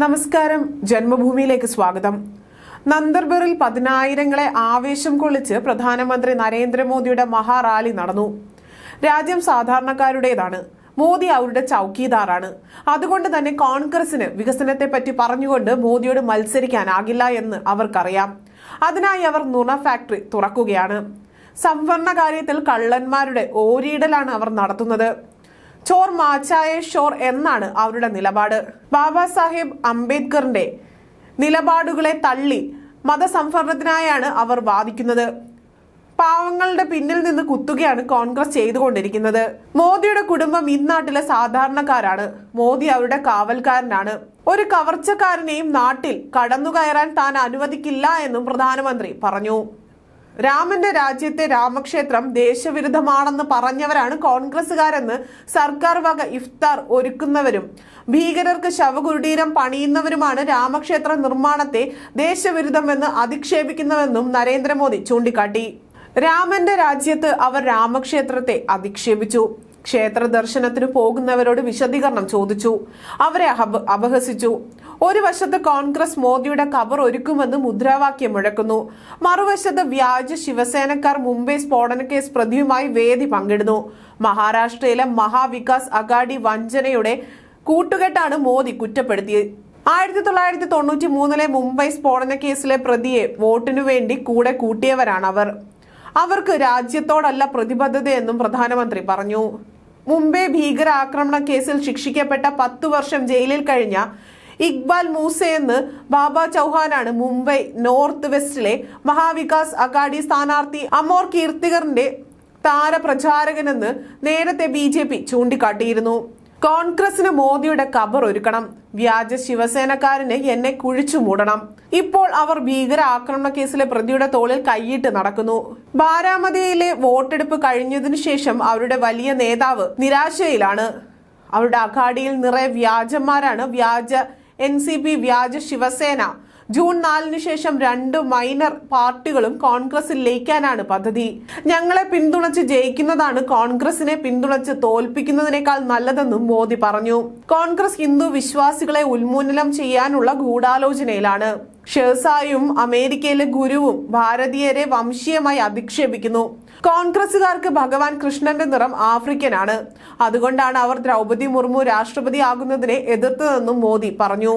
നമസ്കാരം. ജന്മഭൂമിയിലേക്ക് സ്വാഗതം. നന്ദർബറിൽ പതിനായിരങ്ങളെ ആവേശം കൊള്ളിച്ച് പ്രധാനമന്ത്രി നരേന്ദ്രമോദിയുടെ മഹാറാലി നടന്നു. രാജ്യം സാധാരണക്കാരുടേതാണ്. മോദി അവരുടെ ചൌക്കീദാറാണ്. അതുകൊണ്ട് തന്നെ കോൺഗ്രസിന് വികസനത്തെ പറ്റി പറഞ്ഞുകൊണ്ട് മോദിയോട് മത്സരിക്കാനാകില്ല എന്ന് അവർക്കറിയാം. അതിനായി അവർ നുണ ഫാക്ടറി തുറക്കുകയാണ്. സംവരണ കാര്യത്തിൽ കള്ളന്മാരുടെ ഓരിയിടലാണ് അവർ നടത്തുന്നത്. ചോർ മാച്ചായ ഷോർ എന്നാണ് അവരുടെ നിലപാട്. ബാബാ സാഹിബ് അംബേദ്കറിന്റെ നിലപാടുകളെ തള്ളി മതസംഭരണത്തിനായാണ് അവർ വാദിക്കുന്നത്. പാവങ്ങളുടെ പിന്നിൽ നിന്ന് കുത്തുകയാണ് കോൺഗ്രസ് ചെയ്തുകൊണ്ടിരിക്കുന്നത്. മോദിയുടെ കുടുംബം ഇന്നാട്ടിലെ സാധാരണക്കാരാണ്. മോദി അവരുടെ കാവൽക്കാരനാണ്. ഒരു കവർച്ചക്കാരനെയും നാട്ടിൽ കടന്നുകയറാൻ താൻ അനുവദിക്കില്ല എന്നും പ്രധാനമന്ത്രി പറഞ്ഞു. രാമന്റെ രാജ്യത്തെ രാമക്ഷേത്രം ദേശവിരുദ്ധമാണെന്ന് പറഞ്ഞവരാണ് കോൺഗ്രസുകാരെന്ന് സർക്കാർ വക ഇഫ്താർ ഒരുക്കുന്നവരും. ഭീകരർക്ക് ശവകുടീരം പണിയുന്നവരുമാണ് രാമക്ഷേത്ര നിർമ്മാണത്തെ ദേശവിരുദ്ധമെന്ന് അധിക്ഷേപിക്കുന്നുവെന്നും നരേന്ദ്രമോദി ചൂണ്ടിക്കാട്ടി. രാമന്റെ രാജ്യത്ത് അവർ രാമക്ഷേത്രത്തെ അധിക്ഷേപിച്ചു. ക്ഷേത്ര ദർശനത്തിന് പോകുന്നവരോട് വിശദീകരണം ചോദിച്ചു. അവരെ അപഹസിച്ചു. ഒരു വശത്ത് കോൺഗ്രസ് മോദിയുടെ കബർ ഒരുക്കുമെന്ന് മുദ്രാവാക്യം മുഴക്കുന്നു. മറുവശത്ത് വ്യാജ ശിവസേനക്കാർ മുംബൈ സ്ഫോടന കേസ് പ്രതിയുമായി വേദി പങ്കിടുന്നു. മഹാരാഷ്ട്രയിലെ മഹാവികാസ് അഗാഡി വഞ്ചനയുടെ കൂട്ടുകെട്ടാണ് മോദി കുറ്റപ്പെടുത്തിയത്. ആയിരത്തി തൊള്ളായിരത്തി തൊണ്ണൂറ്റി മൂന്നിലെ മുംബൈ സ്ഫോടന കേസിലെ പ്രതിയെ വോട്ടിനു വേണ്ടി കൂടെ കൂട്ടിയവരാണ് അവർ അവർക്ക് രാജ്യത്തോടല്ല പ്രതിബദ്ധതയെന്നും പ്രധാനമന്ത്രി പറഞ്ഞു. മുംബൈ ഭീകരാക്രമണ കേസിൽ ശിക്ഷിക്കപ്പെട്ട പത്തു വർഷം ജയിലിൽ കഴിഞ്ഞ ഇക്ബാൽ മൂസയെന്ന് ബാബ ചൗഹാനാണ് മുംബൈ നോർത്ത് വെസ്റ്റിലെ മഹാവികാസ് അഗാഡി സ്ഥാനാർത്ഥി അമോർ കീർത്തികറിന്റെ താരപ്രചാരകനെന്ന് നേരത്തെ ബി ജെ പി ചൂണ്ടിക്കാട്ടിയിരുന്നു. കോൺഗ്രസിന് മോദിയുടെ കബർ ഒരുക്കണം. വ്യാജ ശിവസേനക്കാരന് എന്നെ കുഴിച്ചു മൂടണം. ഇപ്പോൾ അവർ ഭീകര ആക്രമണ കേസിലെ പ്രതിയുടെ തോളിൽ കൈയിട്ട് നടക്കുന്നു. ബാരാമതിയിലെ വോട്ടെടുപ്പ് കഴിഞ്ഞതിനു ശേഷം അവരുടെ വലിയ നേതാവ് നിരാശയിലാണ്. അവരുടെ അഖാഡിയിൽ നിറയെ വ്യാജന്മാരാണ് വ്യാജ എൻ സി പി വ്യാജ ശിവസേന. ജൂൺ നാലിന് ശേഷം രണ്ട് മൈനർ പാർട്ടികളും കോൺഗ്രസിൽ ലയിക്കാനാണ് പദ്ധതി. ഞങ്ങളെ പിന്തുണച്ച് ജയിക്കുന്നതാണ് കോൺഗ്രസിനെ പിന്തുണച്ച് തോൽപ്പിക്കുന്നതിനേക്കാൾ നല്ലതെന്നും മോദി പറഞ്ഞു. കോൺഗ്രസ് ഹിന്ദു വിശ്വാസികളെ ഉന്മൂലനം ചെയ്യാനുള്ള ഗൂഢാലോചനയിലാണ്. ഷെർസായും അമേരിക്കയിലെ ഗുരുവും ഭാരതീയരെ വംശീയമായി അധിക്ഷേപിക്കുന്നു. കോൺഗ്രസുകാർക്ക് ഭഗവാൻ കൃഷ്ണന്റെ നിറം ആഫ്രിക്കനാണ്. അതുകൊണ്ടാണ് അവർ ദ്രൗപതി മുർമു രാഷ്ട്രപതി ആകുന്നതിനെ എതിർത്തതെന്നും മോദി പറഞ്ഞു.